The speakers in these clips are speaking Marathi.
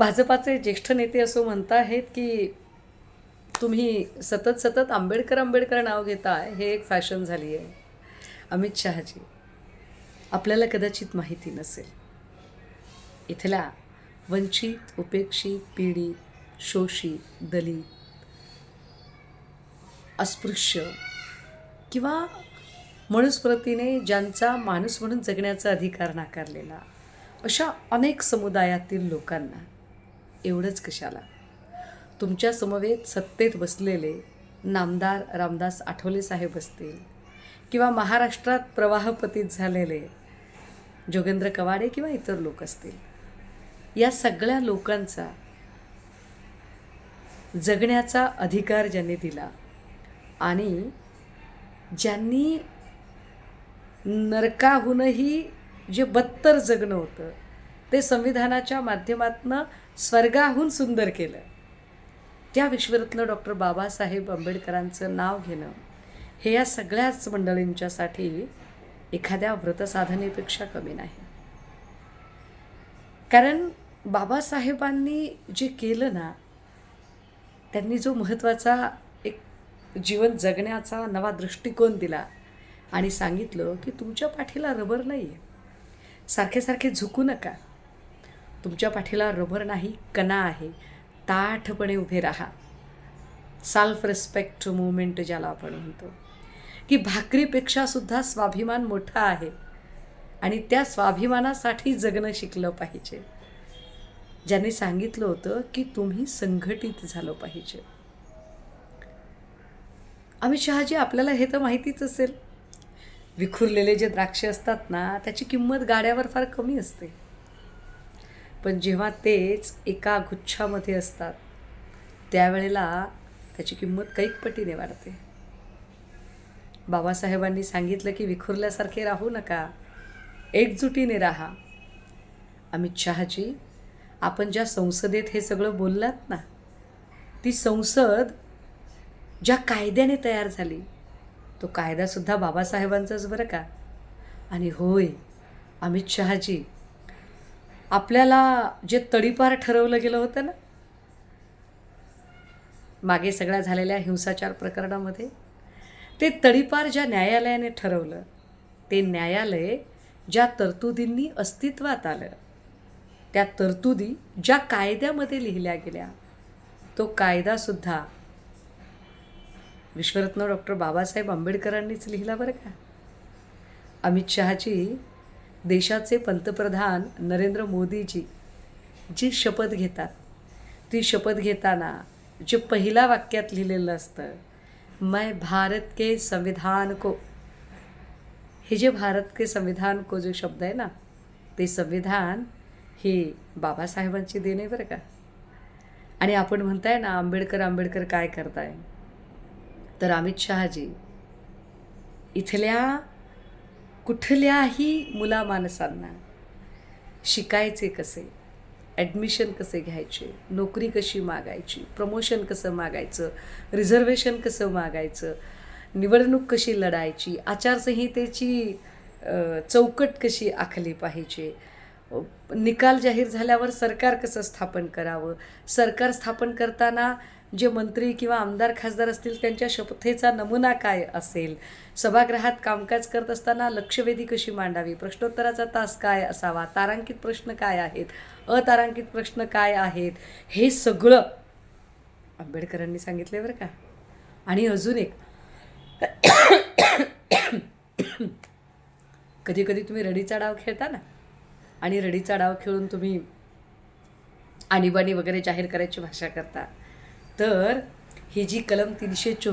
भाजपाचे ज्येष्ठ नेते असो म्हणत आहेत की तुम्ही सतत सतत आंबेडकर आंबेडकर नाव घेताय हे एक फॅशन झाली आहे अमित शहाजी आपल्याला कदाचित माहिती नसेल. इथल्या वंचित उपेक्षित पीडित शोषित दलित अस्पृश्य किंवा मनुस्मृतीने ज्यांचा माणूस म्हणून जगण्याचा अधिकार नाकारलेला अशा अनेक समुदायातील लोकांना एवढंच कशाला? तुमच्या समवेत सत्तेत बसलेले नामदार रामदास आठवले साहेब असतील किंवा महाराष्ट्रात प्रवाहपतीत झालेले जोगेंद्र कवाडे किंवा इतर लोक असतील या सगळ्या लोकांचा जगण्याचा अधिकार ज्यांनी दिला आणि ज्यांनी नरकाहूनही जे बत्तर जगणं होतं ते संविधानाच्या माध्यमातनं स्वर्गाहून सुंदर केलं. त्या विश्वरत्न डॉक्टर बाबासाहेब आंबेडकरांचं नाव घेणं हे या सगळ्याच मंडळींच्यासाठी एखाद्या व्रतसाधनेपेक्षा कमी नाही. कारण बाबासाहेबांनी जे केलं ना त्यांनी जो महत्त्वाचा एक जीवन जगण्याचा नवा दृष्टिकोन दिला आणि सांगितलं की तुमच्या पाठीला रबर नाही आहे सारखे सारखे झुकू नका. तुमच्या पाठीला रबर नाही कणा आहे. ताठपणे उभे राहा. सेल्फ रिस्पेक्ट मुवमेंट ज्याला आपण म्हणतो. की भाकरीपेक्षा सुद्धा स्वाभिमान मोठा आहे. आणि त्या स्वाभिमानासाठी जगणं शिकलं पाहिजे. ज्यांनी सांगितलं होतं की तुम्ही संघटित झालं पाहिजे. अमित शहाजी आपल्याला हे तर माहितीच असेल. विखुरलेले जे द्राक्ष असतात ना त्याची किंमत गाड्यावर फार कमी असते. पण जेव्हा तेच एका गुच्छामध्ये असतात त्यावेळेला त्याची किंमत कैक पटीने वाढते. बाबासाहेबांनी सांगितलं की विखुरल्यासारखे राहू नका एकजुटीने राहा. अमित शहाजी आपण ज्या संसदेत हे सगळं बोललात ना ती संसद ज्या कायद्याने तयार झाली तो कायदासुद्धा बाबासाहेबांचाच बरं का? आणि होय अमित शहाजी आपल्याला जे तडीपार ठरवलं गेलं होतं ना? मागे सगळ्या झालेल्या हिंसाचार प्रकरणामध्ये ते तडीपार ज्या न्यायालयाने ठरवलं ते न्यायालय ज्या तरतुदींनी अस्तित्वात आलं त्या तरतुदी ज्या कायद्यामध्ये लिहिल्या गेल्या तो कायदासुद्धा विश्वरत्न डॉक्टर बाबासाहेब आंबेडकरांनीच लिहिला बरं का? अमित शहाजी देशाचे पंतप्रधान नरेंद्र मोदीजी जी शपथ घेतात ती शपथ घेताना जे पहिल्या वाक्यात लिहिलेलं असतं मैं भारत के संविधान को. हे जे भारत के संविधान को जो शब्द आहे ना ते संविधान हे बाबासाहेबांची देणे बरं का. आणि आपण म्हणताय ना आंबेडकर आंबेडकर काय करताय? तर अमित शहाजी इथल्या कुठल्याही मुला माणसांना शिकायचे कसे? ॲडमिशन कसे घ्यायचे? नोकरी कशी मागायची? प्रमोशन कसं मागायचं? रिझर्वेशन कसं मागायचं? निवडणूक कशी लढायची? आचारसंहितेची चौकट कशी आखली पाहिजे? निकाल जाहीर झाल्यावर सरकार कसं स्थापन करावं? सरकार स्थापन करताना जे मंत्री किंवा आमदार खासदार असतील त्यांच्या शपथेचा नमुना काय असेल? सभागृहात कामकाज करत असताना लक्षवेधी कशी मांडावी? प्रश्नोत्तराचा तास काय असावा? तारांकित प्रश्न काय आहेत? अतारांकित प्रश्न काय आहेत? हे सगळं आंबेडकरांनी सांगितले बरं का. आणि अजून एक. कधी कधी तुम्ही रडीचा डाव खेळता ना? आणि रडीचा डाव खेळून तुम्ही आणीबाणी वगैरे जाहीर करायची भाषा करता. तर ही जी कलम तीनशे चो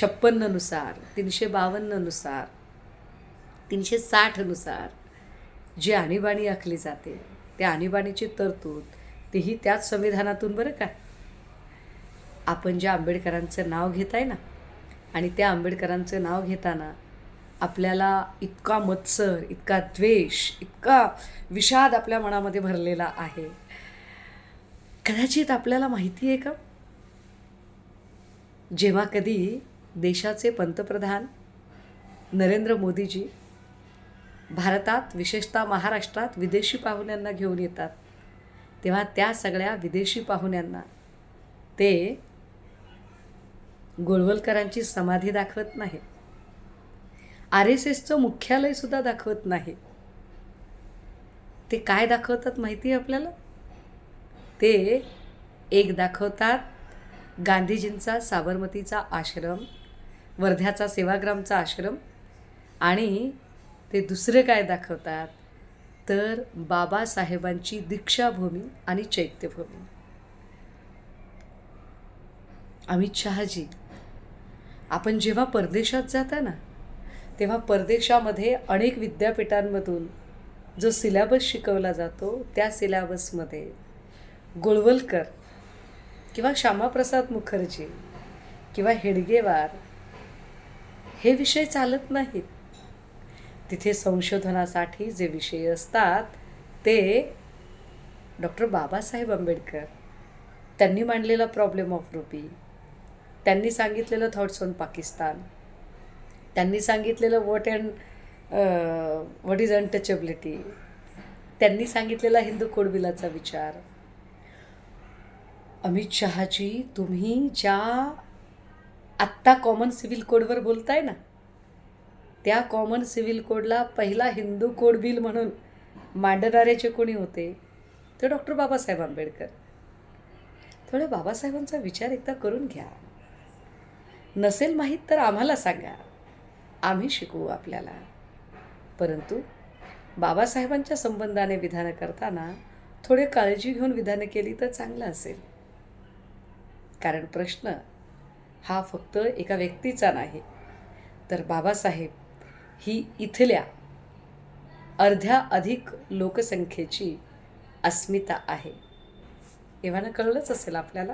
छप्पन्ननुसार तीनशे बावन्ननुसार तीनशे साठनुसार जी आणीबाणी आखली जाते त्या आणीबाणीची तरतूद तीही त्याच संविधानातून बरं का? आपण ज्या आंबेडकरांचं नाव घेत आहे ना आणि त्या आंबेडकरांचं नाव घेताना आपल्याला इतका मत्सर इतका द्वेष इतका विषाद आपल्या मनामध्ये भरलेला आहे. कदाचित आपल्याला माहिती आहे का? जेव्हा कधी देशाचे पंतप्रधान नरेंद्र मोदीजी भारतात विशेषतः महाराष्ट्रात विदेशी पाहुण्यांना घेऊन येतात तेव्हा त्या सगळ्या विदेशी पाहुण्यांना ते गोळवलकरांची समाधी दाखवत नाही. आर एस एसचं मुख्यालयसुद्धा दाखवत नाही. ते काय दाखवतात माहिती आहे आपल्याला? ते एक दाखवतात गांधीजींचा साबरमतीचा आश्रम वर्ध्याचा सेवाग्रामचा आश्रम आणि ते दुसरे काय दाखवतात? तर बाबासाहेबांची दीक्षाभूमी आणि चैत्यभूमी. अमित शहाजी आपण जेव्हा परदेशात जाता ना तेव्हा परदेशामध्ये अनेक विद्यापीठांमधून जो सिलॅबस शिकवला जातो त्या सिलॅबसमध्ये गोळवलकर किंवा श्यामाप्रसाद मुखर्जी किंवा हेडगेवार हे विषय चालत नाहीत. तिथे संशोधनासाठी जे विषय असतात ते डॉक्टर बाबासाहेब आंबेडकर त्यांनी मांडलेला प्रॉब्लेम ऑफ रुपी त्यांनी सांगितलेलं थॉट्स ऑन पाकिस्तान त्यांनी सांगितलेलं what and what is untouchability त्यांनी सांगितलेला हिंदू कोडबिलाचा विचार अमित शहाजी तुम्ही ज्या आत्ता कॉमन सिव्हिल कोडवर बोलताय ना त्या कॉमन सिव्हिल कोडला पहिला हिंदू कोड बिल म्हणून मांडणारे कोणी होते? ते डॉक्टर बाबासाहेब आंबेडकर. थोड्या बाबासाहेबांचा विचार एकदा करून घ्या. नसेल माहीत तर आम्हाला सांगा. आम्ही शिकवू आपल्याला. परंतु बाबासाहेबांच्या संबंधाने विधानं करताना थोडे काळजी घेऊन विधानं केली तर चांगलं असेल. कारण प्रश्न हा फक्त एका व्यक्तीचा नाही तर बाबासाहेब ही इथल्या अर्ध्या अधिक लोकसंख्येची अस्मिता आहे. एव्हाना कळलंच असेल आपल्याला?